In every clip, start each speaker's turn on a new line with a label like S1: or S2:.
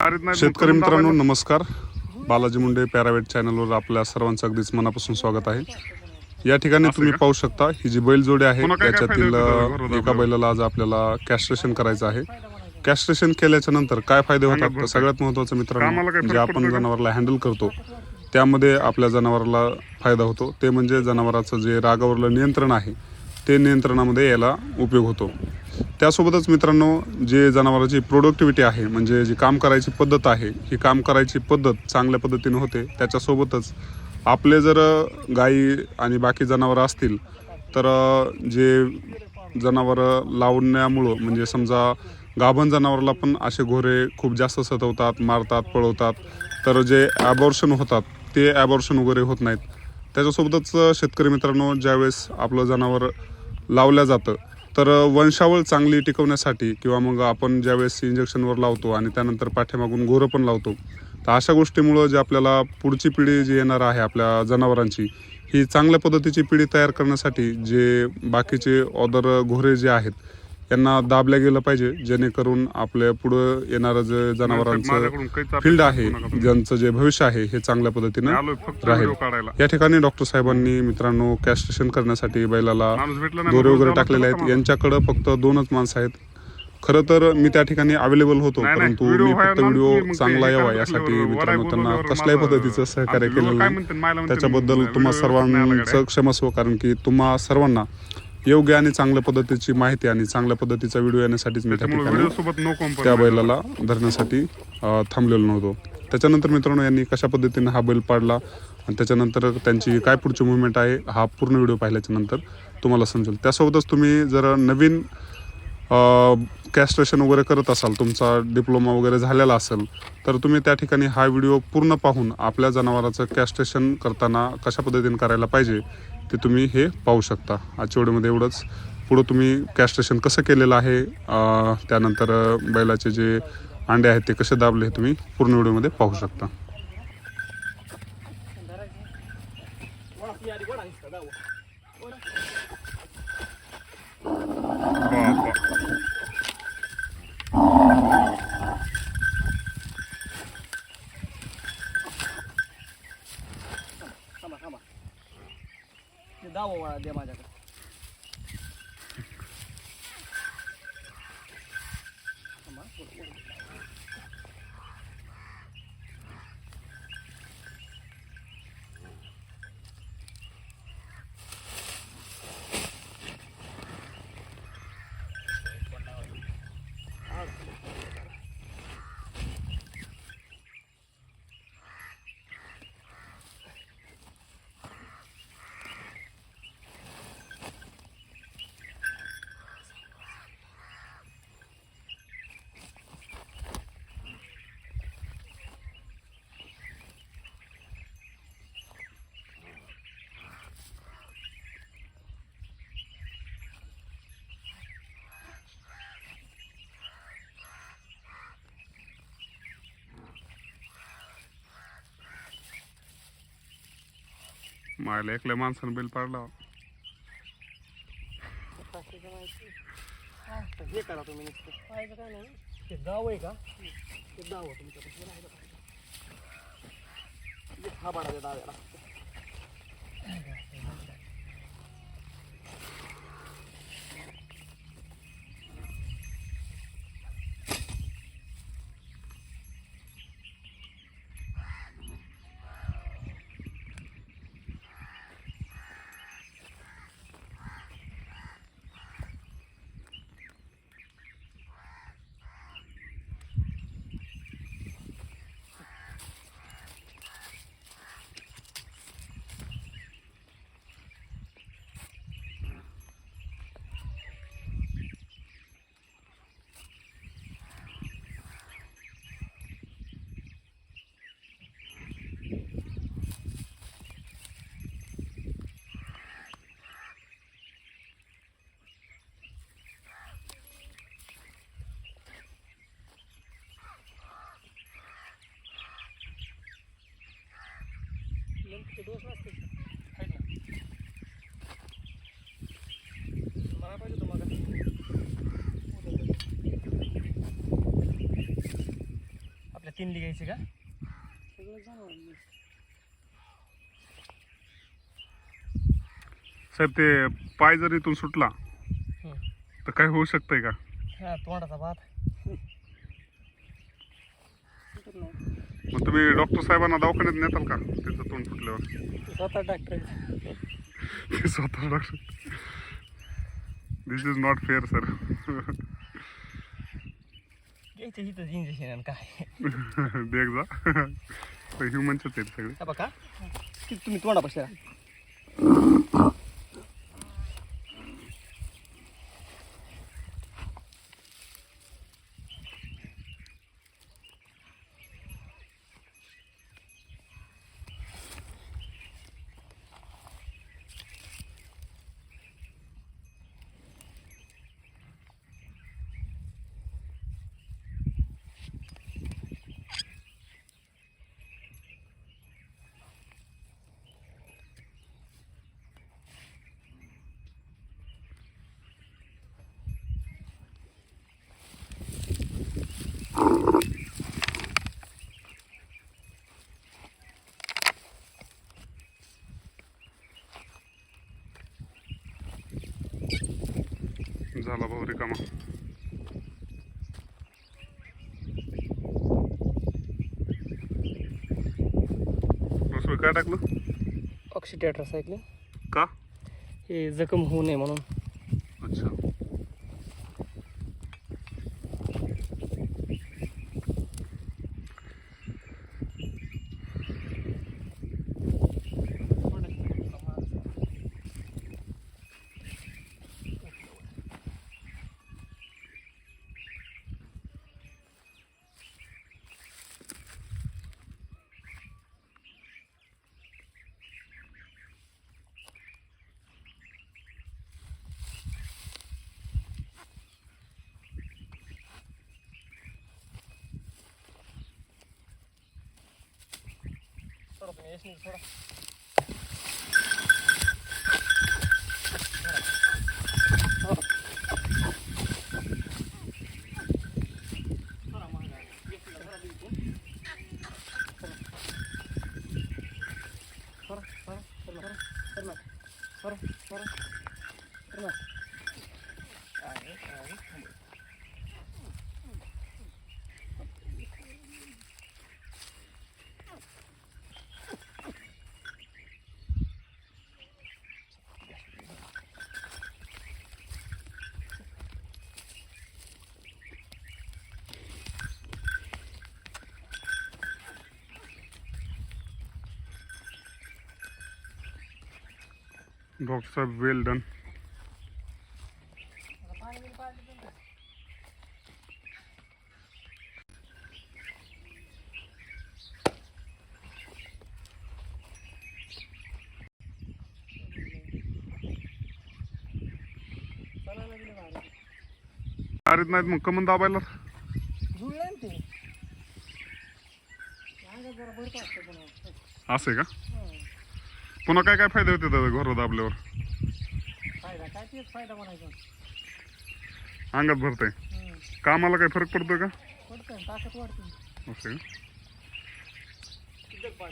S1: शेतकरी मित्रांनो नमस्कार. बालाजी मुंडे पॅरावेट चॅनलवर आपल्या सर्वांचं अगदीच मनापासून स्वागत आहे. या ठिकाणी तुम्ही पाहू शकता ही जी बैलजोडी आहे त्याच्यातील एका बैलाला आज आपल्याला कॅस्ट्रेशन करायचं आहे. कॅस्ट्रेशन केल्याच्यानंतर काय फायदे होतात? सगळ्यात महत्वाचं मित्रांनो जे
S2: फरक
S1: आपण? जनावरला हँडल करतो त्यामध्ये आपल्या जनावराला फायदा होतो. ते म्हणजे जनावराचं जे रागावरलं नियंत्रण आहे ते नियंत्रणामध्ये याला उपयोग होतो. त्यासोबतच मित्रांनो जे जनावरांची प्रोडक्टिव्हिटी आहे म्हणजे जी काम करायची पद्धत आहे ही काम करायची पद्धत चांगल्या पद्धतीने होते त्याच्यासोबतच आपले जर गाई आणि बाकी जनावरं असतील तर जे जनावरं लावण्यामुळं म्हणजे समजा गाभण जनावराला पण असे घोरे खूप जास्त सतवतात मारतात पळवतात तर जे ॲबॉर्शन होतात ते ॲबॉर्शन वगैरे होत नाहीत. त्याच्यासोबतच शेतकरी मित्रांनो ज्यावेळेस आपलं जनावर लावलं जातं तर वंशावळ चांगली टिकवण्यासाठी किंवा मग आपण ज्यावेळेस इंजेक्शनवर लावतो आणि त्यानंतर पाठीमागून गोरं पण लावतो तर अशा गोष्टीमुळं जे आपल्याला पुढची पिढी जी येणार आहे आपल्या जनावरांची ही चांगल्या पद्धतीची पिढी तयार करण्यासाठी जे बाकीचे ऑदर घोरे जे आहेत यांना दाबल्या गेलं पाहिजे जेणेकरून आपल्या पुढं येणारं जे जनावरांचं फील्ड आहे. ज्यांचं जे भविष्य आहे हे चांगल्या पद्धतीनं राहील. या ठिकाणी डॉक्टर साहेबांनी मित्रांनो कॅस्ट्रेशन करण्यासाठी बैलाला दोरे वगैरे टाकलेले आहेत. यांच्याकडे फक्त दोनच माणसं आहेत. खरं तर मी त्या ठिकाणी अवेलेबल होतो परंतु मी फक्त व्हिडिओ चांगला यावा यासाठी मित्रांनो त्यांना कसल्याही पद्धतीचं सहकार्य केलेलं नाही. त्याच्याबद्दल तुम्हा सर्वांचं क्षमस्व कारण की तुम्हा सर्वांना योग्य आणि चांगल्या पद्धतीची माहिती आणि चांगल्या पद्धतीचा व्हिडिओ येण्यासाठीच मी त्या ठिकाणी त्या बैलाला धरण्यासाठी थांबलेलो नव्हतो. त्याच्यानंतर मित्रांनो यांनी कशा पद्धतीने हा बैल पाडला आणि त्याच्यानंतर त्यांची काय पुढची मुवमेंट आहे हा पूर्ण व्हिडिओ पाहिल्याच्या नंतर तुम्हाला समजेल. त्यासोबतच तुम्ही जर नवीन कॅस्ट्रेशन वगैरे करत असाल तुमचा डिप्लोमा वगैरे झालेला असेल तर तुम्ही त्या ठिकाणी हा व्हिडिओ पूर्ण पाहून आपल्या जनावराचं कॅस्ट्रेशन करताना कशा पद्धतीने करायला पाहिजे ते तुम्ही हे पाहू शकता. आजच्या व्हिडिओमध्ये एवढंच. पुढं तुम्ही कॅस्ट्रेशन कसं केलेलं आहे त्यानंतर बैलाचे जे अंडे आहेत ते कसे दाबले हे तुम्ही पूर्ण व्हिडिओमध्ये पाहू शकता.
S3: ते दावा वळा द्या माझ्याकडे थांबा, पुढं, पुढं.
S2: मायला एकल्या माणसानं बिल पाडला
S3: हे करा तुम्ही पाहायचं काय नाही ते गाव आहे का? ते गाव आहे हा बाळा त्या डाव्याला. डोस नसते आहेत ना. मला पाहिजे तुम्हाला आपल्या किनली घ्यायची का? सगळं
S2: साहेब ते पाय जर इथून सुटला तर काय होऊ शकतंय का?
S3: हा तोंडाचा भात.
S2: मग तुम्ही डॉक्टर साहेबांना दवाखान्यात नेताल का? त्याचं तोंड फुटल्यावर
S3: स्वतः डॉक्टर
S2: ते स्वतः doctor this is not fair sir
S3: injection काय?
S2: देख जा. ह्युमनचेच आहेत सगळे.
S3: बघा. तुम्ही तोंडापाशी राहा
S2: झाला भाऊ रिकामा. काय टाकलं?
S3: Oxidator cycle.
S2: का?
S3: हे जखम होऊ नये म्हणून.
S2: 没
S3: 事，你出来。
S2: डॉक्टर साहेब वेल डन अरे नाहीत मग कमन दाबायला.
S3: जुळलं
S2: असं आहे का? हो. पुन्हा काय काय फायदे होते दादा घोर दाबल्यावर?
S3: फायदा? काय तेच फायदा म्हणायचा?
S2: अंगात भरतंय. कामाला काय फरक पडतोय का?
S3: पडतं ताकद वाढते.
S2: असं आहे का?
S3: शिल्लक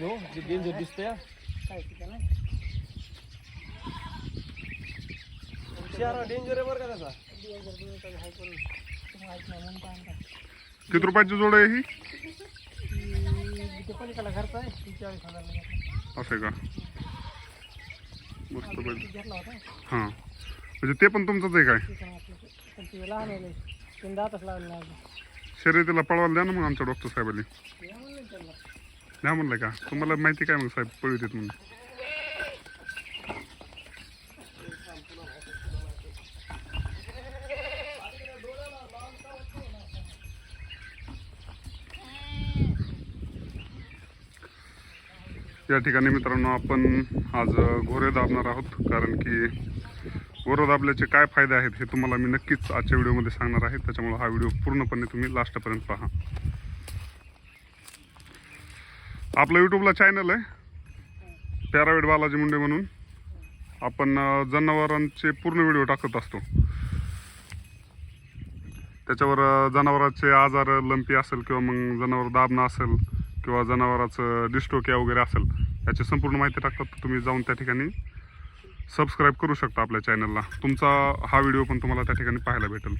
S3: हो जे डेंजर दिसतंय. काय शहरा डेंजर आहे बरं का त्याचा? माहीत नाही म्हणून काय आणतात
S2: किती रुपयाची जोड आहे ही?
S3: पलीकडला घरचा आहे चाळीस
S2: असं आहे का? मस्त हां. म्हणजे ते पण तुमचंच आहे काय?
S3: लहान आहे. तीन दातच लागले.
S2: शर्यतीला पळवायला द्या ना मग आमच्या डॉक्टर साहेबांनी.
S3: द्या म्हणलं
S2: नाही म्हणलं का? तुम्हाला माहिती काय मग साहेब पळवितात म्हणून. या ठिकाणी मित्रांनो आपण आज घोरे दाबणार आहोत कारण की घोरं दाबल्याचे काय फायदे आहेत हे तुम्हाला मी नक्कीच आजच्या व्हिडिओमध्ये सांगणार आहे. त्याच्यामुळे हा व्हिडिओ पूर्णपणे तुम्ही लास्टपर्यंत पहा. आपलं यूट्यूबला चॅनल आहे. पॅरावेड बालाजी मुंडे म्हणून. आपण जनावरांचे पूर्ण व्हिडिओ टाकत असतो. त्याच्यावर जनावरांचे आजार लंपी असेल किंवा मग जनावर दाबणं असेल किंवा जनावराचं डिस्टोक्या वगैरे असेल याची संपूर्ण माहिती टाकतात. तुम्ही जाऊन त्या ठिकाणी सबस्क्राईब करू शकता आपल्या चॅनलला तुमचा हा व्हिडिओ पण तुम्हाला त्या ठिकाणी पाहायला भेटेल.